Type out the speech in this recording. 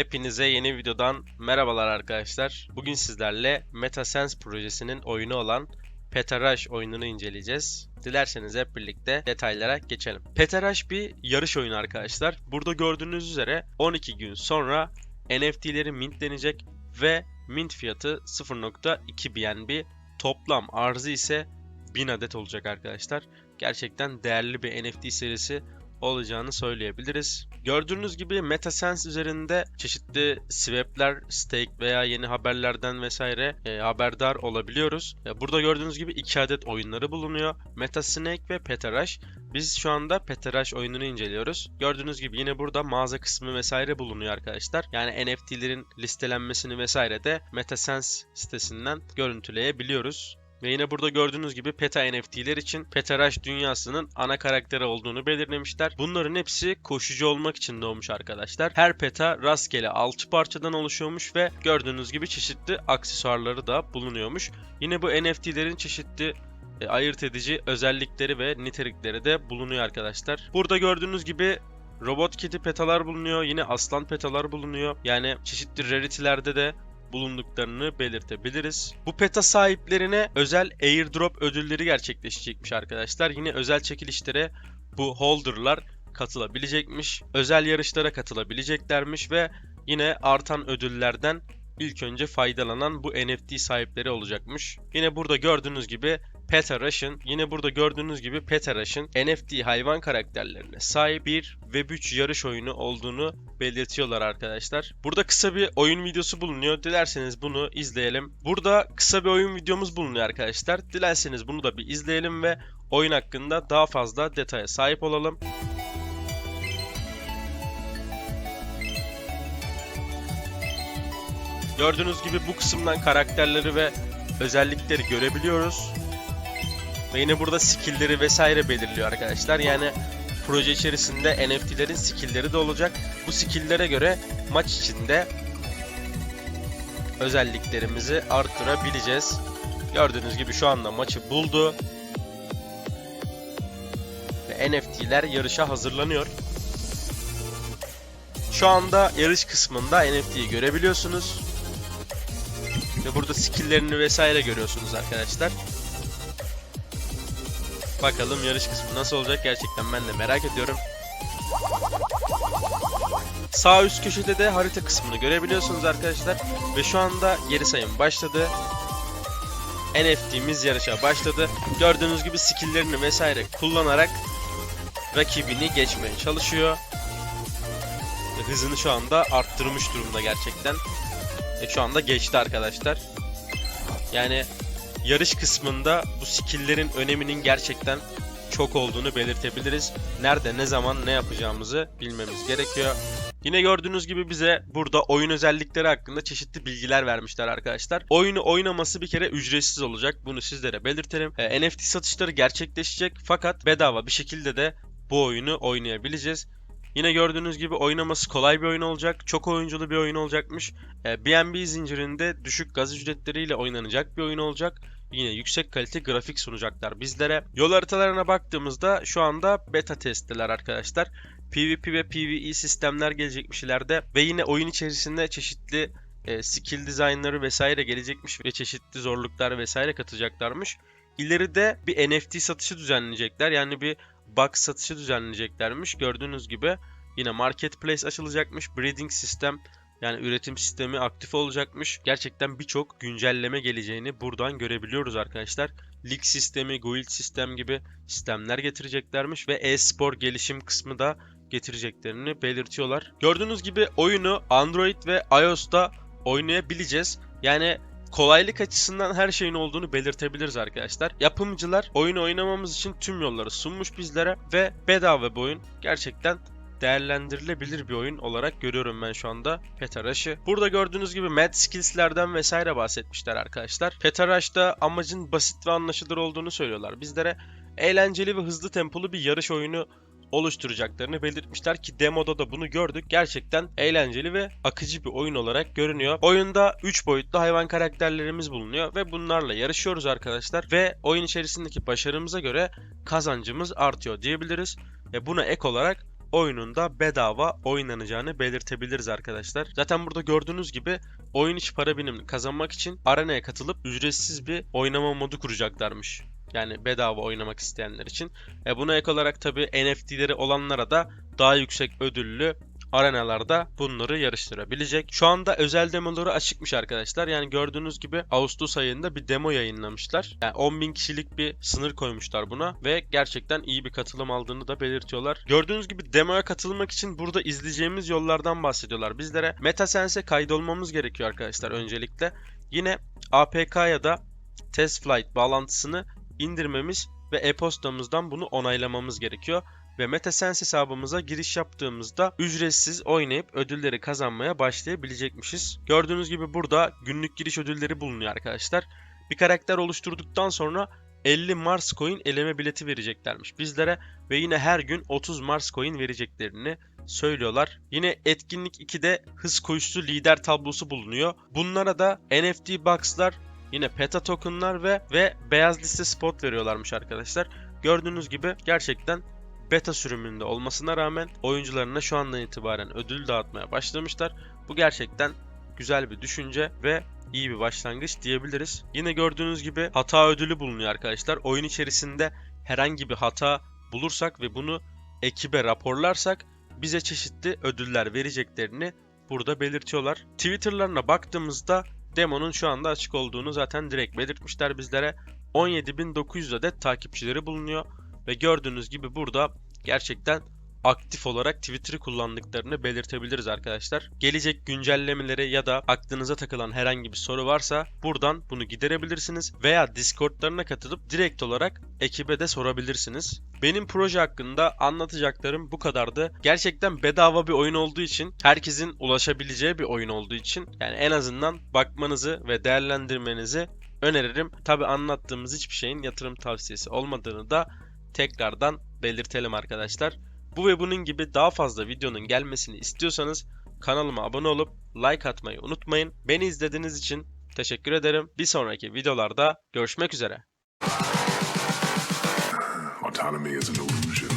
Hepinize yeni videodan merhabalar arkadaşlar. Bugün sizlerle MetaSense projesinin oyunu olan Petarash oyununu inceleyeceğiz. Dilerseniz hep birlikte detaylara geçelim. Petarash bir yarış oyunu arkadaşlar. Burada gördüğünüz üzere 12 gün sonra NFT'leri mintlenecek ve mint fiyatı 0.2 BNB. Toplam arzı ise 1000 adet olacak arkadaşlar. Gerçekten değerli bir NFT serisi olacağını söyleyebiliriz. Gördüğünüz gibi MetaSense üzerinde çeşitli swap'ler, stake veya yeni haberlerden vesaire e, haberdar olabiliyoruz. E, burada gördüğünüz gibi iki adet oyunları bulunuyor. Metasnake ve Petarash. Biz şu anda Petarash oyununu inceliyoruz. Gördüğünüz gibi yine burada mağaza kısmı vesaire bulunuyor arkadaşlar. Yani NFT'lerin listelenmesini vesaire de MetaSense sitesinden görüntüleyebiliyoruz. Ve yine burada gördüğünüz gibi PETA NFT'ler için Petarash dünyasının ana karakteri olduğunu belirlemişler. Bunların hepsi koşucu olmak için doğmuş arkadaşlar. Her PETA rastgele 6 parçadan oluşuyormuş ve gördüğünüz gibi çeşitli aksesuarları da bulunuyormuş. Yine bu NFT'lerin çeşitli e, ayırt edici özellikleri ve nitelikleri de bulunuyor arkadaşlar. Burada gördüğünüz gibi robot kedi petalar bulunuyor. Yine aslan petalar bulunuyor. Yani çeşitli rarity'lerde de bulunduklarını belirtebiliriz. Bu peta sahiplerine özel airdrop ödülleri gerçekleşecekmiş arkadaşlar. Yine özel çekilişlere bu holder'lar katılabilecekmiş. Özel yarışlara katılabileceklermiş ve yine artan ödüllerden ilk önce faydalanan bu NFT sahipleri olacakmış. Yine burada gördüğünüz gibi Petarash'ın yine burada gördüğünüz gibi Petarash'ın NFT hayvan karakterlerine sahip bir Web3 yarış oyunu olduğunu belirtiyorlar arkadaşlar. Burada kısa bir oyun videosu bulunuyor. Dilerseniz bunu izleyelim. Burada kısa bir oyun videomuz bulunuyor arkadaşlar. Dilerseniz bunu da bir izleyelim ve oyun hakkında daha fazla detaya sahip olalım. Gördüğünüz gibi bu kısımdan karakterleri ve özellikleri görebiliyoruz. Ve yine burada skill'leri vesaire belirliyor arkadaşlar. Yani proje içerisinde NFT'lerin skill'leri de olacak. Bu skill'lere göre maç içinde özelliklerimizi arttırabileceğiz. Gördüğünüz gibi şu anda maçı buldu. Ve NFT'ler yarışa hazırlanıyor. Şu anda yarış kısmında NFT'yi görebiliyorsunuz. Ve burada skill'lerini vesaire görüyorsunuz arkadaşlar. Bakalım yarış kısmı nasıl olacak gerçekten ben de merak ediyorum. Sağ üst köşede de harita kısmını görebiliyorsunuz arkadaşlar. Ve şu anda geri sayım başladı. NFT'miz yarışa başladı. Gördüğünüz gibi skill'lerini vesaire kullanarak rakibini geçmeye çalışıyor. Hızını şu anda arttırmış durumda gerçekten. Ve şu anda geçti arkadaşlar. Yani yarış kısmında bu skill'lerin öneminin gerçekten çok olduğunu belirtebiliriz. Nerede, ne zaman, ne yapacağımızı bilmemiz gerekiyor. Yine gördüğünüz gibi bize burada oyun özellikleri hakkında çeşitli bilgiler vermişler arkadaşlar. Oyunu oynaması bir kere ücretsiz olacak. Bunu sizlere belirtelim. E, NFT satışları gerçekleşecek fakat bedava bir şekilde de bu oyunu oynayabileceğiz. Yine gördüğünüz gibi oynaması kolay bir oyun olacak. Çok oyunculu bir oyun olacakmış. BNB zincirinde düşük gaz ücretleriyle oynanacak bir oyun olacak. Yine yüksek kalite grafik sunacaklar bizlere. Yol haritalarına baktığımızda şu anda beta testteler arkadaşlar. PvP ve PvE sistemler gelecekmiş ileride. Ve yine oyun içerisinde çeşitli e, skill dizaynları vesaire gelecekmiş ve çeşitli zorluklar vesaire katacaklarmış. İleride bir NFT satışı düzenleyecekler. Yani bir box satışı düzenleyeceklermiş. Gördüğünüz gibi yine marketplace açılacakmış. Breeding sistem yani üretim sistemi aktif olacakmış. Gerçekten birçok güncelleme geleceğini buradan görebiliyoruz arkadaşlar. Lig sistemi, guild sistem gibi sistemler getireceklermiş ve e-spor gelişim kısmı da getireceklerini belirtiyorlar. Gördüğünüz gibi oyunu Android ve iOS'ta oynayabileceğiz. Yani kolaylık açısından her şeyin olduğunu belirtebiliriz arkadaşlar. Yapımcılar oyunu oynamamız için tüm yolları sunmuş bizlere ve bedava bir oyun. Gerçekten değerlendirilebilir bir oyun olarak görüyorum ben şu anda Petarash'ı. Burada gördüğünüz gibi mad skills'lerden vesaire bahsetmişler arkadaşlar. Petarash'ta amacın basit ve anlaşılır olduğunu söylüyorlar. Bizlere eğlenceli ve hızlı tempolu bir yarış oyunu oluşturacaklarını belirtmişler ki demoda da bunu gördük. Gerçekten eğlenceli ve akıcı bir oyun olarak görünüyor. Oyunda 3 boyutlu hayvan karakterlerimiz bulunuyor ve bunlarla yarışıyoruz arkadaşlar ve oyun içerisindeki başarımıza göre kazancımız artıyor diyebiliriz. Ve buna ek olarak oyununda bedava oynanacağını belirtebiliriz arkadaşlar. Zaten burada gördüğünüz gibi oyun içi para birimini kazanmak için arenaya katılıp ücretsiz bir oynama modu kuracaklarmış. Yani bedava oynamak isteyenler için. E buna ek olarak tabi NFT'leri olanlara da daha yüksek ödüllü arenalarda bunları yarıştırabilecek. Şu anda özel demoları açıkmış arkadaşlar. Yani gördüğünüz gibi Ağustos ayında bir demo yayınlamışlar. Yani 10.000 kişilik bir sınır koymuşlar buna ve gerçekten iyi bir katılım aldığını da belirtiyorlar. Gördüğünüz gibi demoya katılmak için burada izleyeceğimiz yollardan bahsediyorlar. Bizlere MetaSense'e kaydolmamız gerekiyor arkadaşlar öncelikle. Yine APK ya da Test Flight bağlantısını indirmemiz ve e-postamızdan bunu onaylamamız gerekiyor ve MetaSense hesabımıza giriş yaptığımızda ücretsiz oynayıp ödülleri kazanmaya başlayabilecekmişiz. Gördüğünüz gibi burada günlük giriş ödülleri bulunuyor arkadaşlar. Bir karakter oluşturduktan sonra 50 Mars Coin eleme bileti vereceklermiş bizlere ve yine her gün 30 Mars Coin vereceklerini söylüyorlar. Yine etkinlik 2'de hız koşusu lider tablosu bulunuyor. Bunlara da NFT box'lar, yine PETA token'lar ve ve beyaz liste spot veriyorlarmış arkadaşlar. Gördüğünüz gibi gerçekten beta sürümünde olmasına rağmen oyuncularına şu andan itibaren ödül dağıtmaya başlamışlar. Bu gerçekten güzel bir düşünce ve iyi bir başlangıç diyebiliriz. Yine gördüğünüz gibi hata ödülü bulunuyor arkadaşlar. Oyun içerisinde herhangi bir hata bulursak ve bunu ekibe raporlarsak bize çeşitli ödüller vereceklerini burada belirtiyorlar. Twitter'larına baktığımızda demonun şu anda açık olduğunu zaten direkt belirtmişler bizlere. 17.900 adet takipçileri bulunuyor ve gördüğünüz gibi burada gerçekten aktif olarak Twitter'ı kullandıklarını belirtebiliriz arkadaşlar. Gelecek güncellemeleri ya da aklınıza takılan herhangi bir soru varsa buradan bunu giderebilirsiniz veya Discord'larına katılıp direkt olarak ekibe de sorabilirsiniz. Benim proje hakkında anlatacaklarım bu kadardı. Gerçekten bedava bir oyun olduğu için, herkesin ulaşabileceği bir oyun olduğu için yani en azından bakmanızı ve değerlendirmenizi öneririm. Tabi anlattığımız hiçbir şeyin yatırım tavsiyesi olmadığını da tekrardan belirtelim arkadaşlar. Bu ve bunun gibi daha fazla videonun gelmesini istiyorsanız kanalıma abone olup like atmayı unutmayın. Beni izlediğiniz için teşekkür ederim. Bir sonraki videolarda görüşmek üzere. Autonomy is an illusion.